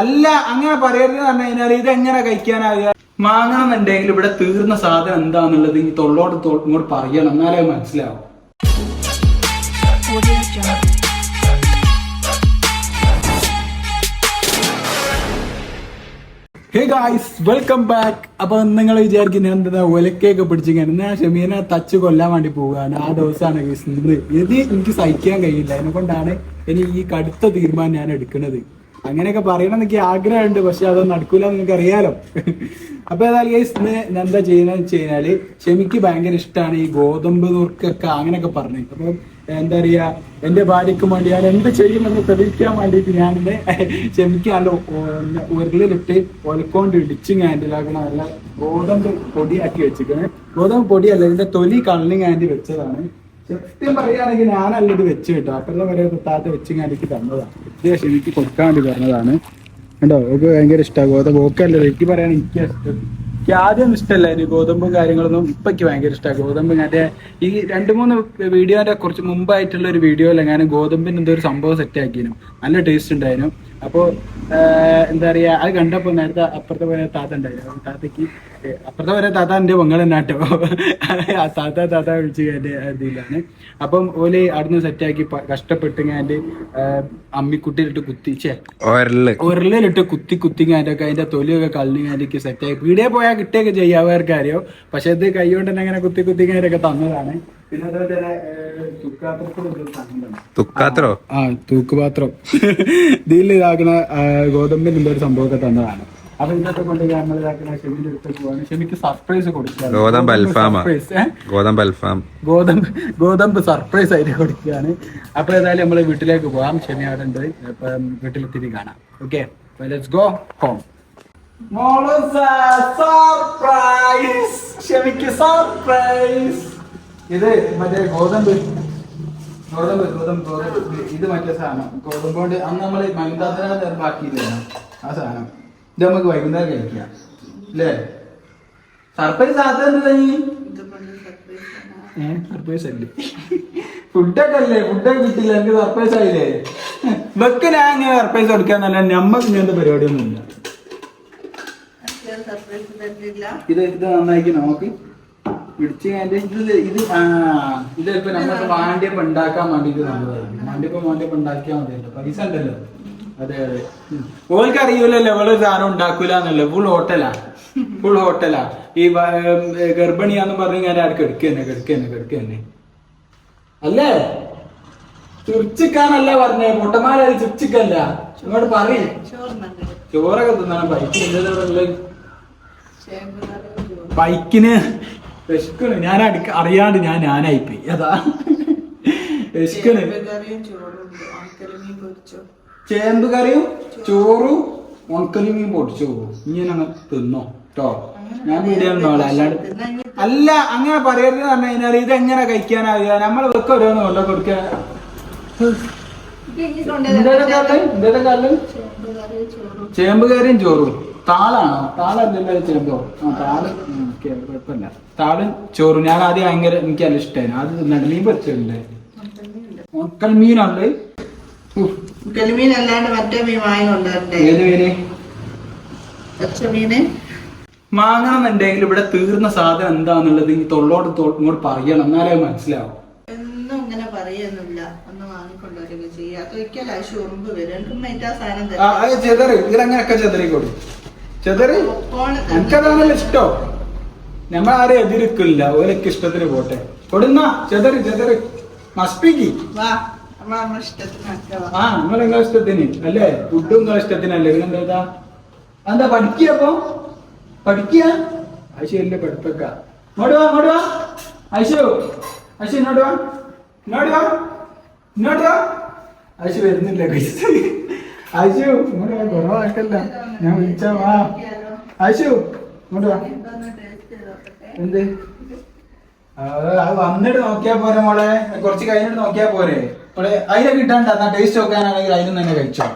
അല്ല അങ്ങനെ പറയരുത് പറഞ്ഞു കഴിഞ്ഞാൽ ഇത് എങ്ങനെ കഴിക്കാനാവുക? വാങ്ങണമെന്നുണ്ടെങ്കിൽ ഇവിടെ തീർന്ന സാധനം എന്താന്നുള്ളത് ഈ തൊള്ളോട് ഇങ്ങോട്ട് പറയണം. എന്നാലേ മനസ്സിലാവും. ഹേ ഗായ്സ് വെൽക്കം ബാക്ക് അപ്പൊ നിങ്ങൾ വിചാരിക്കും ഞാൻ എന്താ ഒലക്കൊക്കെ പിടിച്ചിങ്ങനെ ഞാൻ ഷമീനെ തച്ച് കൊല്ലാൻ വേണ്ടി പോവുകയാണ്. ആ ദിവസമാണ് ഗൈസ് ഇത് എനിക്ക് സഹിക്കാൻ കഴിയില്ല. അതിനെ കൊണ്ടാണ് ഇനി ഈ കടുത്ത തീരുമാനം ഞാൻ എടുക്കുന്നത്. അങ്ങനെയൊക്കെ പറയണം എനിക്ക് ആഗ്രഹമുണ്ട് പക്ഷെ അതൊന്നും നടക്കൂല എന്ന് നിങ്ങൾക്ക് അറിയാലോ അപ്പൊ ഏതായാലും ഗൈസ് ഇന്ന് ഞാൻ എന്താ ചെയ്യുന്നത് വെച്ച് കഴിഞ്ഞാൽ ഷെമിക്ക് ഭയങ്കര ഇഷ്ടമാണ് ഈ ഗോതമ്പ് നുറുക്കൊക്കെ അങ്ങനെയൊക്കെ പറഞ്ഞു. അപ്പൊ എന്താ പറയാ എന്റെ ഭാര്യക്ക് വേണ്ടി ഞാൻ എന്ത് ചെയ്യുമെന്ന് തെളിയിക്കാൻ വേണ്ടിയിട്ട് ഞാൻ ക്ഷമിക്ക് നല്ല ഒ- ഉരുളിലിട്ട് ഒലക്കൊണ്ട് ഇടിച്ച് ഹാൻഡിലാക്കണ നല്ല ഗോതമ്പ് പൊടിയാക്കി വെച്ചിരിക്കണേ. ഗോതമ്പ് പൊടിയല്ല ഇതിന്റെ തൊലി കള്ളിങ് ഞാൻ വെച്ചതാണ്. സത്യം പറയുകയാണെങ്കിൽ ഞാനല്ല ഇത് വെച്ച് കേട്ടോ. അപ്പുറത്തെ വരെ താത്ത വെച്ച് ഞാൻ എനിക്ക് തന്നതാണ് ഇതേ എനിക്ക് കൊടുക്കാൻ വേണ്ടി പറഞ്ഞതാണ്. കണ്ടോ? എനിക്ക് ഭയങ്കര ഇഷ്ടമാണ് ഗോതമ്പ് ഓക്കല്ലേ എനിക്ക് പറയാൻ എനിക്ക് ഇഷ്ടം. എനിക്ക് ആദ്യം ഇഷ്ടമല്ലായിരുന്നു ഗോതമ്പും കാര്യങ്ങളൊന്നും. ഇപ്പൊ എനിക്ക് ഭയങ്കര ഇഷ്ടമാണ് ഗോതമ്പ് ഞാൻ ഈ രണ്ട് മൂന്ന് വീഡിയോന്റെ കുറച്ച് മുമ്പായിട്ടുള്ള ഒരു വീഡിയോയിൽ ഞാൻ ഗോതമ്പിന് എന്തോ ഒരു സംഭവം സെറ്റ് ആക്കിയിരുന്നു നല്ല ടേസ്റ്റ് ഉണ്ടായിരുന്നു അപ്പോൾ എന്താ പറയാ അത് കണ്ടപ്പോൾ നേരത്തെ അപ്പുറത്തെ പോലെ താത്ത ഉണ്ടായിരുന്നു അപ്പൊ താത്തക്ക് അപ്പുറത്തെ പോലെ താത്ത എന്റെ പൊങ്ങൾ തന്നെ കേട്ടോ ആ താത്ത താത്ത വിളിച്ച് എന്റെ ഇതിലാണ്. അപ്പം ഓൽ അവിടുന്ന് സെറ്റാക്കി കഷ്ടപ്പെട്ട് ഞാൻ അമ്മിക്കുട്ടിയിലിട്ട് കുത്തിച്ചേ ഉരലിലിട്ട് കുത്തി കുത്തി ഞാനൊക്കെ അതിന്റെ തൊലിയൊക്കെ കള്ളി ഞാനൊക്കെ സെറ്റാക്കി പീടിയെ പോയാൽ കിട്ടിയൊക്കെ ചെയ്യാവുക അറിയോ പക്ഷെ ഇത് കൈ കൊണ്ട് തന്നെ അങ്ങനെ കുത്തി കുത്തി ഞാനൊക്കെ തന്നതാണ്. പിന്നെ അതുപോലെ തന്നെ തുക്കാത്രോ ആ തൂക്കുപാത്രം. ഇതിൽ ഇതാക്കുന്ന ഗോതമ്പിന്റെ എന്തോ ഒരു സംഭവമൊക്കെ തന്നതാണ്. അപ്പൊ ഇതൊക്കെ കൊണ്ട് നമ്മൾ ഇതാക്കുന്ന ഷെമിന്റെ അടുത്തേക്ക് പോവാണ്. ഷെമിക്ക് സർപ്രൈസ് കൊടുക്കുകയാണ് ഗോതമ്പ് അൽഫാമാ. സർപ്രൈസ് ഏഹ്? ഗോതമ്പ് അൽഫാം. ഗോതമ്പ് ഗോതമ്പ് സർപ്രൈസ് ആയിട്ട് കൊടുക്കുകയാണ്. അപ്പൊ ഏതായാലും നമ്മൾ വീട്ടിലേക്ക് പോവാം. ഷെമി അവിടെ ഉണ്ട്. അപ്പം വീട്ടിലെത്തിരി കാണാം. Okay let's go home surprise ഷെമിക്ക് surprise ഇത് മറ്റേ ഗോതമ്പ് ഗോതമ്പ് ഗോതമ്പ് ഗോതമ്പ്. ഇത് മറ്റേ സാധനം. ഗോതമ്പ് കൊണ്ട് അന്ന് നമ്മൾ മൈദാത്തിനകത്ത് ബാക്കിയില്ല ആ സാധനം. ഇത് നമുക്ക് വൈകുന്നേരം കഴിക്കാം. അല്ലേ? സർപ്രൈസ് ആദ്യം സർപ്രൈസ് അല്ലേ? ഫുഡൊക്കെ അല്ലേ? ഫുഡൊക്കെ കിട്ടില്ല എനിക്ക് സർപ്രൈസ് ആയില്ലേ? വെക്ക് ഞാൻ ഇങ്ങനെ സർപ്രൈസ് കൊടുക്കാന്നല്ല നമ്മക്ക് ഇങ്ങനത്തെ പരിപാടിയൊന്നുമില്ല. ഇത് ഇത് നന്നായിരിക്കും നോക്ക്. പിടിച്ച് കഴിഞ്ഞ ഇത് ഇത് നമ്മൾ വാണ്ടിയപ്പോ ഉണ്ടാക്കാൻ വേണ്ടിട്ട് നല്ലതാണ് വാണ്ടിയപ്പോ വാണ്ടിയപ്പോ ഉണ്ടാക്കിയാൽ മതിയല്ലോ. പൈസ ഉണ്ടല്ലോ. അതെ അതെ. ഓൾക്ക് അറിയൂലല്ലോ ഇവൾ സാധനം ഉണ്ടാക്കൂല എന്നല്ലോ. ഫുൾ ഹോട്ടലാ ഫുൾ ഹോട്ടലാ ഈ ഗർഭിണിയാന്ന് പറഞ്ഞ് ഞാൻ ആർക്ക് തന്നെ കെടുക്കന്നെ കെടുക്കന്നെ അല്ലേ? ചുരിച്ചിക്കാന്നല്ല പറഞ്ഞേ. പൊട്ടന്മാരെ ചുരിച്ചിക്കല്ല. ഇങ്ങോട്ട് പറയും. ചോറൊക്കെ തിന്നാണ്. ബൈക്കിന് ബൈക്കിന് വിശക്കണ് ഞാൻ അടുക്ക അറിയാണ്ട് ഞാൻ ഞാനായിപ്പോയി. അതാ. വിശക്കണ് ചേമ്പ് കറിയും ചോറും ഉണക്കലി മീൻ പൊടിച്ചു ഇങ്ങനെ അങ്ങ് തിന്നോ കേട്ടോ ഞാൻ വീഡിയോന്നോളെ അല്ലാണ്ട് അല്ല അങ്ങനെ പറയരുത് പറഞ്ഞു കഴിഞ്ഞാൽ ഇത് എങ്ങനെ കഴിക്കാനാവുക? നമ്മൾ വെക്ക ഓരോന്ന് കൊണ്ടോ കൊടുക്ക. ചേമ്പ് കറിയും ചോറും. താളാണോ? താളല്ലല്ലോ ചേമ്പോ ആ താൾ. ഓക്കേ, കുഴപ്പമില്ല. താൾ ചോറ്. ഞാൻ ആദ്യം ഭയങ്കര എനിക്ക് നല്ല ഇഷ്ടമായിരുന്നു അത് തിന്നാണ്ട് മീൻ പറിച്ചിട്ടുണ്ട് ഉണക്കൽ മീനുണ്ട് കരിമീൻ അല്ലാണ്ട് മറ്റേ മീൻ വാങ്ങിക്കൊണ്ടുവരണ്ടേ ഏത് മീന്? വാങ്ങണമെന്നുണ്ടെങ്കിൽ ഇവിടെ തീർന്ന സാധനം എന്താന്നുള്ളത് ഈ തൊള്ളോട് ഇങ്ങോട്ട് പറയണം. എന്നാലേ മനസ്സിലാവും. എന്നും ഇങ്ങനെ പറയുന്നില്ല ഒന്ന് വാങ്ങിക്കൊണ്ടുവരിക ചെയ്യുക ഒരിക്കലും ആ വരും. ചെതറി. ഇതിലങ്ങനെയൊക്കെ ചെതറി കൊടു ചെതറി? എനിക്കതാണല്ലോ ഇഷ്ടോ. നമ്മൾ ആരെ എതിർക്കില്ല ഓലക്ക് ഇഷ്ടത്തിന് പോട്ടെ. കൊടുന്ന ചെതറി ചെതറി. മസ്പിക്ക് ആ നിങ്ങൾ നിങ്ങളെ ഇഷ്ടത്തിന്. അല്ലേ? ഫുഡും നിങ്ങളെ ഇഷ്ടത്തിനല്ലേ? എന്താ പഠിക്കപ്പോ പഠിക്കുക ആശു അല്ലേ പഠിപ്പൊക്കെ. ഇങ്ങോട്ട് വാ ഇങ്ങോട്ട് വാ. ആശു ആശു ഇങ്ങോട്ട് വാ. ഇങ്ങോട്ട് വാ. ഇങ്ങോട്ട് വാ. ആശു വരുന്നില്ല guys. ആശു ഇങ്ങോട്ട് കുറവാക്കല്ല ഞാൻ വിളിച്ചാ വാ. ആശു ഇങ്ങോട്ട് വാ. എന്ത്? അത് വന്നിട്ട് നോക്കിയാ പോരെ മോളെ. കുറച്ച് കഴിഞ്ഞിട്ട് നോക്കിയാ പോരെ. മോളെ അതിനെ കിട്ടാണ്ട്? ടേസ്റ്റ് നോക്കാനാണെങ്കിൽ അതിലും തന്നെ കഴിച്ചോ.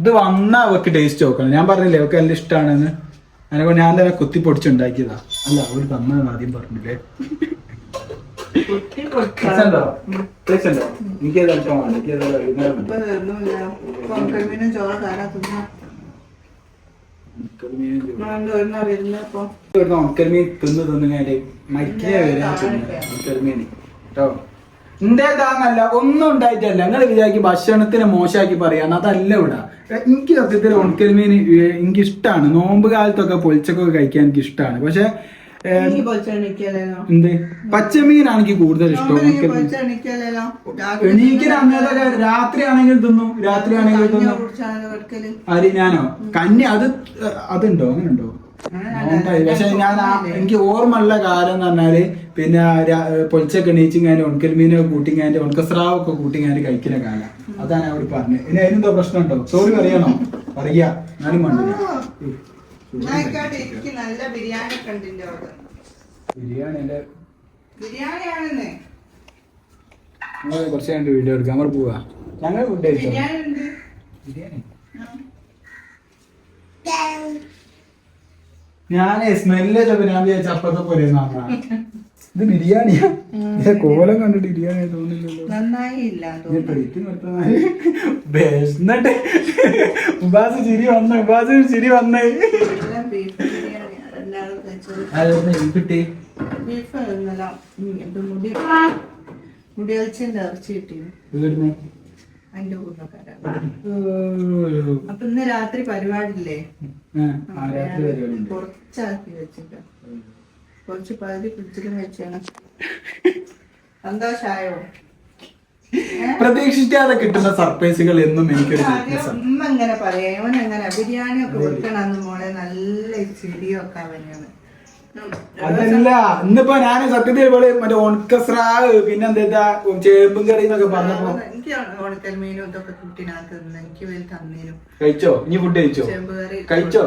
ഇത് വന്നാ അവക്ക് ടേസ്റ്റ് നോക്കണം. ഞാൻ പറഞ്ഞില്ലേ അവക്ക് എല്ലാം ഇഷ്ടമാണെന്ന് അതിനെ ഞാൻ തന്നെ കുത്തി പൊടിച്ചുണ്ടാക്കിയതാ. അല്ല അവർ തന്നത് ആദ്യം പറഞ്ഞില്ലേ? ഉണക്കൽമീൻ തിന്ന് തിന്നുങ്ങാണ്ട് മരിക്കേ വരെ ഉണക്കൽമീൻ കേട്ടോ ഇന്റേതാന്നല്ല ഒന്നും ഉണ്ടായിട്ടല്ല നിങ്ങൾ വിചാരിക്കും ഭക്ഷണത്തിന് മോശമാക്കി പറയാന്ന് അതല്ല ഇവിടെ എനിക്ക് സത്യത്തിൽ ഉണക്കൽമീൻ എനിക്ക് ഇഷ്ടമാണ് നോമ്പ് കാലത്തൊക്കെ പൊളിച്ചൊക്കെ കഴിക്കാൻ എനിക്ക് ഇഷ്ടമാണ് പക്ഷെ എന്ത്? പച്ചമീനാണ് എനിക്ക് കൂടുതൽ ഇഷ്ടം. എണീക്കിന് അന്നേരമൊക്കെ രാത്രി ആണെങ്കിൽ തിന്നു. രാത്രി ആണെങ്കിൽ തിന്നു. അരി ഞാനോ? കന്നി അത് അതുണ്ടോ? അങ്ങനെ ഉണ്ടോ പക്ഷെ ഞാൻ എനിക്ക് ഓർമ്മയുള്ള കാലം എന്ന് പറഞ്ഞാൽ പിന്നെ പൊളിച്ചൊക്കെ എണീച്ചിങ്ങാനും ഉണക്കൽമീനൊക്കെ കൂട്ടിങ്ങാന്റെ ഉണക്കസ്രാവൊക്കെ കൂട്ടിങ്ങാന്റെ കഴിക്കുന്ന കാലം. അതാണ് അവിടെ പറഞ്ഞത്. ഇനി അതിനെന്തോ പ്രശ്നമുണ്ടോ? സോറി പറയണോ? പറയാ. ഞാനും മണ്ടില്ല എനിക്ക് നല്ല ബിരിയാണി കണ്ടിന്റെ ഓർഡർ ബിരിയാണി എന്റെ ബിരിയാണി ആണെന്ന് നിങ്ങൾ കുറച്ച് വീഡിയോ എടുക്കാം നമ്മൾ പോവാ ഞങ്ങൾ ഫുഡ് കഴിച്ചോ ബിരിയാണി ഞാനേ സ്മെല്ല് ഞാൻ വിചാരിച്ച അപ്പത്തെ പോലെ ഇത് ബിരിയാണിയാ കോലം കണ്ടിട്ട് ബിരിയാണി തോന്നില്ലല്ലോ നന്നായി ഇല്ല ഇത് പ്ലേറ്റ് നിർത്തുന്നാൽ വിശന്നിട്ട് ഉപാസ് ചിരി വന്ന ഉപാസ് ചിരി വന്നേ ബീഫ് ബിരിയാണിയാണ് എല്ലാവരും കഴിച്ചത് കിട്ടി? ബീഫ് ഇന്നലെ ഉം, ഇത് മുടി ഇറച്ചി അതിന്റെ കൂട്ടക്കാരാണ് അപ്പൊ ഇന്ന് രാത്രി പരിപാടിയില്ലേ? കുറച്ചാക്കി വെച്ചിട്ട്. കുറച്ച് പകുതി ഫ്രിഡ്ജിലും വെച്ചാണ് സന്തോഷായോ? പ്രതീക്ഷിക്കാതെ കിട്ടുന്ന സർപ്രൈസുകൾ എന്നും എനിക്കൊരു. ഉമ്മ എങ്ങനെ പറയാ. ഇവൻ എങ്ങനെ ബിരിയാണി ഒക്കെ കൊടുക്കണം മോളെ നല്ല ചിരിയൊക്കെ അവനാണ്. അതല്ല ഇന്നിപ്പോ ഞാൻ സത്യത്തിൽ ഇവിടെ മറ്റേ ഉണക്കസ്രാവ് പിന്നെ എന്താ ചേമ്പും കറി എന്നൊക്കെ പറഞ്ഞപ്പോ എനിക്ക് ഉണക്കൽ മീനും ഇതൊക്കെ കുട്ടിനകത്ത് എനിക്ക് വേണ്ടി തന്നേരും കഴിച്ചോ? ഇനി ഫുഡ് കഴിച്ചോ? ചേമ്പ് കറി കഴിച്ചോ?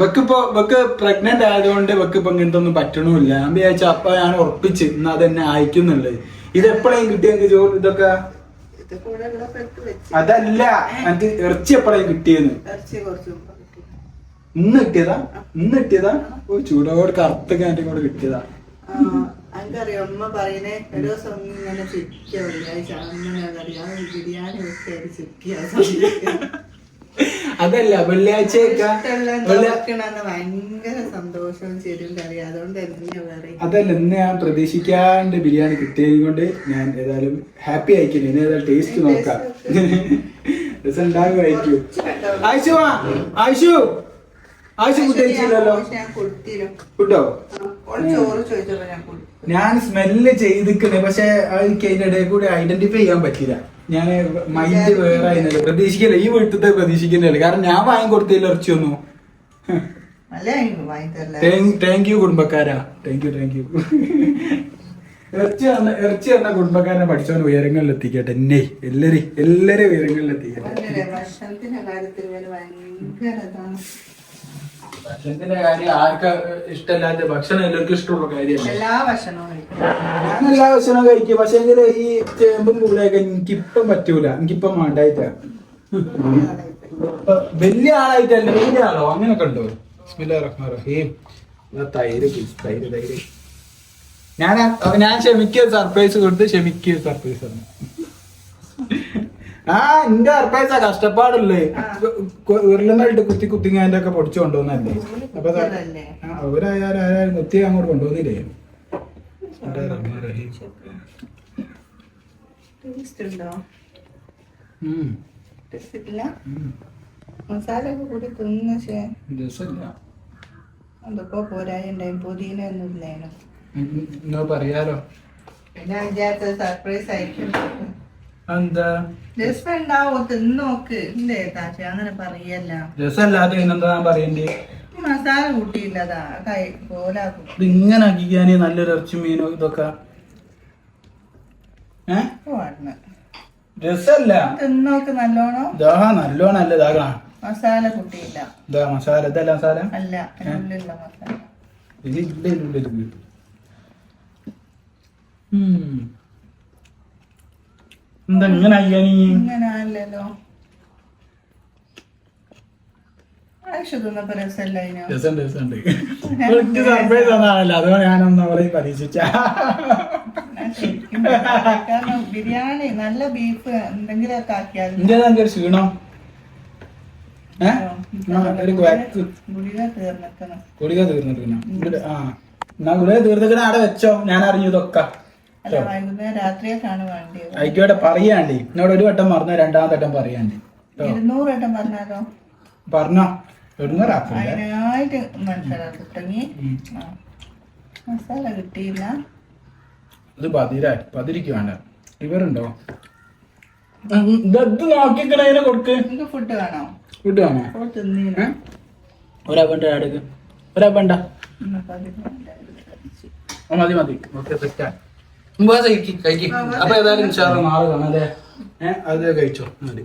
വെക്കിപ്പോ വെക്ക് പ്രഗ്നന്റ് ആയതുകൊണ്ട് വെക്കിപ്പോ ഇങ്ങനത്തെ ഒന്നും പറ്റണമില്ല. ഞാൻ വിചാരിച്ച അപ്പൊ ഞാൻ ഉറപ്പിച്ച് ഇന്ന് അതെന്നെ അയക്കുന്നുള്ളത് ഇത് എപ്പോഴേലും കിട്ടിയെങ്കിൽ ചോറ് ഇതൊക്കെ? അതല്ല എനിക്ക് ഇറച്ചി എപ്പോഴും കിട്ടിയെന്ന്. ഇന്ന് കിട്ടിയതാ? ഇന്ന് കിട്ടിയതാ? ഓ ചൂടോട് കറുത്ത കാറ്റും കൂടെ കിട്ടിയതാ. അറിയാം എനിക്കറിയാം അമ്മ പറയുന്നേ ഒരു ദിവസം ഒന്ന് ഇങ്ങനെ ചിക്കിയാ വെള്ളിയാഴ്ച അറിയാം ബിരിയാണി വെച്ചാൽ ചിരിക്കുക അതല്ല വെള്ളിയാഴ്ചയൊക്കെ വെള്ളി- വെക്കണമെന്ന് ഭയങ്കര സന്തോഷവും ചിരിയും കറിയും. അതുകൊണ്ട് അതല്ല ഇന്ന് ഞാൻ പ്രതീക്ഷിക്കാണ്ട് ബിരിയാണി കിട്ടിയത് കൊണ്ട് ഞാൻ ഏതായാലും ഹാപ്പി ആയിക്കുന്നു. ഇനി ഏതായാലും ടേസ്റ്റ് നോക്കാം. രസം ഉണ്ടാകുമായിരിക്കും ആയിഷു! വാ ആയിഷു ആയിഷു ഫുഡ്? കഴിച്ചില്ലല്ലോ ഞാൻ സ്മെല്ല് ചെയ്തിക്കണേ പക്ഷെ എനിക്ക് അതിന്റെ ഇടയിൽ കൂടെ ഐഡന്റിഫൈ ചെയ്യാൻ പറ്റില്ല. ഞാൻ മൈൻഡ് വേറെ ആയിരുന്നല്ലോ. പ്രതീക്ഷിക്കില്ല? ഈ വീട്ടിലത്തെ പ്രതീക്ഷിക്കുന്നില്ല കാരണം ഞാൻ വാങ്ങി കൊടുത്തില്ല ഇറച്ചിയൊന്നും ഒന്നു താങ്ക് യു കുടുംബക്കാരാ. താങ്ക് യു താങ്ക് യു ഇറച്ചി വന്ന ഇറച്ചി തന്ന കുടുംബക്കാരനെ പഠിച്ചവൻ ഉയരങ്ങളിൽ എത്തിക്കട്ടെ. എന്നെ എല്ലാരും എല്ലാരും ഉയരങ്ങളിൽ എത്തിക്കട്ടെ. ഭക്ഷണത്തിന്റെ കാര്യത്തിൽ ഭയങ്കര ഭക്ഷണത്തിന്റെ കാര്യം ആർക്ക ഇഷ്ടമല്ലാത്ത ഭക്ഷണം എല്ലാവർക്കും ഇഷ്ടമുള്ള കാര്യമല്ല? എല്ലാ ഭക്ഷണവും കഴിക്കും. ഞാൻ എല്ലാ ഭക്ഷണവും കഴിക്കും. പക്ഷെ എങ്കിൽ ഈ ചേമ്പും പൂളയൊക്കെ എനിക്കിപ്പം പറ്റൂല. എനിക്കിപ്പം വേണ്ടായിട്ടാ. വലിയ ആളായിട്ടല്ല വലിയ ആളോ? അങ്ങനെ കണ്ടോ ബിസ്മില്ലാഹിർ റഹ്മാനിർ റഹീം. തൈര് തൈര് തൈര്. ഞാൻ ഞാൻ ക്ഷമിക്കുക സർപ്രൈസ് കൊടുത്ത് ക്ഷമിക്കുക സർപ്രൈസ് ആണ് ആ എന്റെ സർപ്രൈസാ കഷ്ടപ്പാടല്ലേ ഉരുളനായിട്ട് കുത്തി കുത്തിങ്ങാന്റെ ഒക്കെ പൊടിച്ചു കൊണ്ടുവന്നല്ലേ അപ്പൊ അവരായാലും ആരായാലും കുത്തി അങ്ങോട്ട് കൊണ്ടുവന്നില്ലേ. മസാല ഒക്കെ കൂടി തിന്നു പക്ഷേ രസമില്ല എന്തൊക്കെ പോരായുണ്ടായും പുതിന ഒന്നും ഇല്ലായിരുന്നു നിങ്ങൾ പറയാലോ. പിന്നെ വിചാരിച്ചത് സർപ്രൈസ് ആയിരിക്കും. എന്താ? രസം ഉണ്ടാവോ തിന്ന് നോക്ക് എന്തേ താച്ച അങ്ങനെ പറയല്ല. രസമല്ലാത്ത പിന്നെന്താ ഞാൻ പറയണ്ടേ? മസാല കൂട്ടിയില്ലതാ. കൈ പോലാക്കും ഇത് ഇങ്ങനെ ആക്കിക്കാന് നല്ലൊരു ഇറച്ചി മീനോ ഇതൊക്കെ? ഏ? പാടിന് രസമല്ല. തിന്നോക്ക് നല്ലോണം. ഇതാ നല്ലോണം അല്ല ഇതാകാ മസാല കൂട്ടിയില്ല. ഇതാ മസാല. ഇതല്ല മസാല? അല്ല അതിനുള്ളിലുള്ള മസാല. ഇത് ഇല്ല ഇത്. ഉം. എന്താ ഇങ്ങനെ ഇങ്ങനെ അല്ലല്ലോ രസമുണ്ട് രസമുണ്ട്. സർപ്രൈസ് തന്നാണല്ലോ. അതോ ഞാനൊന്നും അവളെ പരീക്ഷിച്ച ഞാൻ കാരണം ബിരിയാണി നല്ല ബീഫ് എന്തെങ്കിലുമൊക്കെ ആക്കിയാൽ ക്ഷീണം? കുഴക്ക്. ഗുളിക ഇവിടെ ആ എന്നാ ഗുളിക തീർന്നിട്ട് അവിടെ വെച്ചോ. ഞാൻ അറിഞ്ഞതൊക്കെ അല്ല വൈകുന്നേരം രാത്രിയൊക്കെയാണ് ആയിക്കോട്ടെ പറയാണ്ടി. എന്നോട് ഒരു വട്ടം പറഞ്ഞ രണ്ടാമത്തെ വട്ടം പറയാണ്ടി. ഇരുന്നൂറ് വട്ടം പറഞ്ഞാലോ? പറഞ്ഞോ. അതിനായിട്ട് മനസ്സിലാക്കി കിട്ടങ്ങി മസാല കിട്ടിയില്ല. ഇത് പതിര പതിരിക്ക് വേണ്ട ഇവരുണ്ടോ ഇത് കൊടുക്ക്. ഫുഡ് വേണോ? ഫുഡ് വേണോ? ഒരപ്പണ്ട. മതി മതി. ഓക്കെ സെറ്റാ. കഴിക്കും അപ്പൊ ഏതായാലും നാളെ കാണാം അല്ലേ ഏഹ് അത് കഴിച്ചോ മതി.